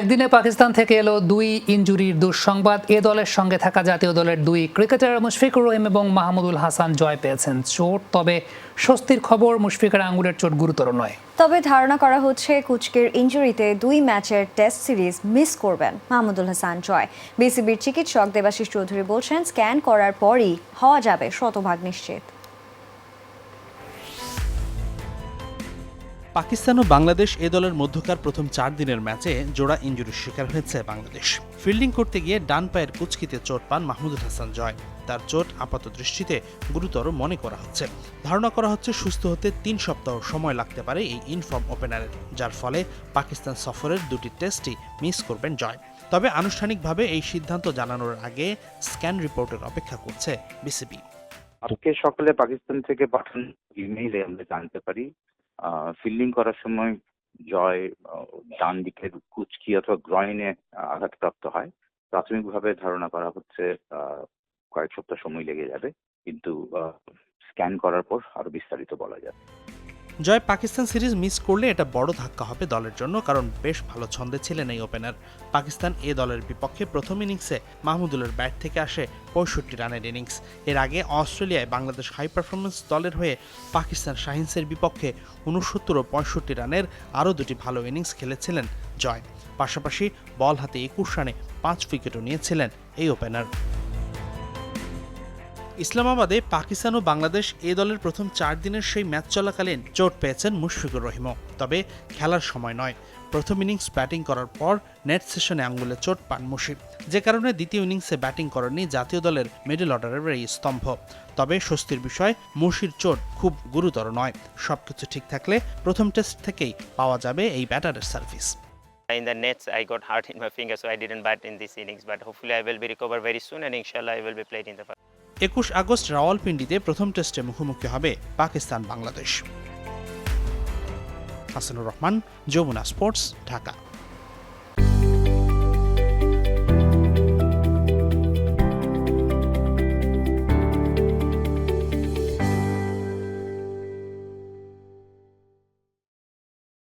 একদিনে পাকিস্তান থেকে এলো দুই ইনজুরির দুঃসংবাদ। এ দলের সঙ্গে থাকা জাতীয় দলের দুই ক্রিকেটার মুশফিকুর রহিম এবং মাহমুদুল হাসান জয় পেয়েছেন চোট, তবে স্বস্তির খবর মুশফিকের আঙ্গুলের চোট গুরুতর নয়। তবে ধারণা করা হচ্ছে কুচকের ইনজুরিতে দুই ম্যাচের টেস্ট সিরিজ মিস করবেন মাহমুদুল হাসান জয়। বিসিবির চিকিৎসক দেবাশিস চৌধুরী বলছেন, স্ক্যান করার পরই হওয়া যাবে শতভাগ নিশ্চিত। পাকিস্তান ও বাংলাদেশ এ দলের মধ্যকার প্রথম চার দিনের ম্যাচে জোড়া ইঞ্জুরির শিকার হয়েছে বাংলাদেশ। ফিল্ডিং করতে গিয়ে ডান পায়ের কুচকিতে চোট পান মাহমুদুল হাসান জয়। তার চোট আপাত দৃষ্টিতে গুরুতর মনে করা হচ্ছে। ধারণা করা হচ্ছে সুস্থ হতে তিন সপ্তাহ সময় লাগতে পারে এই ইনফর্ম ওপেনারের, যার ফলে পাকিস্তান সফরের দুটি টেস্টই মিস করবেন জয়। তবে আনুষ্ঠানিকভাবে এই সিদ্ধান্ত জানানোর আগে স্ক্যান রিপোর্টের অপেক্ষা করছে বিসিবি। আজকে সকালে পাকিস্তান থেকে পাঠানো ইমেইলে আমরা জানতে পারি ফিল্ডিং করার সময় জয় ডান দিকের কুচকি অথবা গ্রয়নে আঘাতপ্রাপ্ত হয়। প্রাথমিকভাবে ধারণা করা হচ্ছে কয়েক সপ্তাহ সময় লেগে যাবে। কিন্তু স্ক্যান করার পর আরও বিস্তারিত বলা যাবে। জয় পাকিস্তান সিরিজ মিস করলে এটা বড় ধাক্কা হবে দলের জন্য, কারণ বেশ ভালো ছন্দে ছিলেন এই ওপেনার পাকিস্তান এ দলের বিপক্ষে প্রথম ইনিংসে মাহমুদুলের ব্যাট থেকে আসে পঁয়ষট্টি রানের ইনিংস এর আগে অস্ট্রেলিয়ায় বাংলাদেশ হাই পারফরমেন্স দলের হয়ে পাকিস্তান শাহিন্সের বিপক্ষে উনসত্তর ও পঁয়ষট্টি রানের আরও দুটি ভালো ইনিংস খেলেছিলেন জয়। পাশাপাশি বল হাতে একুশ রানে পাঁচ উইকেটও নিয়েছিলেন এই ওপেনার ইসলামাবাদে পাকিস্তান ও বাংলাদেশ এ দলের প্রথম চার দিনের সেই ম্যাচ চলাকালীন চোট পেয়েছেন মুশফিকুর রহিমও তবে খেলার সময় নয় প্রথম ইনিংস ব্যাটিং করার পর নেট সেশনে আঙ্গুলে চোট পান মুশিব যে কারণে দ্বিতীয় ইনিংসে ব্যাটিং করেননি জাতীয় দলের মিডল অর্ডারের এই স্তম্ভ তবে স্বস্তির বিষয় মুশির চোট খুব গুরুতর নয় সবকিছু ঠিক থাকলে প্রথম টেস্ট থেকেই পাওয়া যাবে এই ব্যাটারের service In the nets, I got hurt in my finger, so I didn't bat in this innings. But hopefully, I will be recovered very soon, and inshallah, I will be played in the first. একুশ August রাওয়ালপিন্ডিতে প্রথম টেস্টে মুখোমুখি হবে Pakistan Bangladesh. Hasanur Rahman Jamuna sports Dhaka.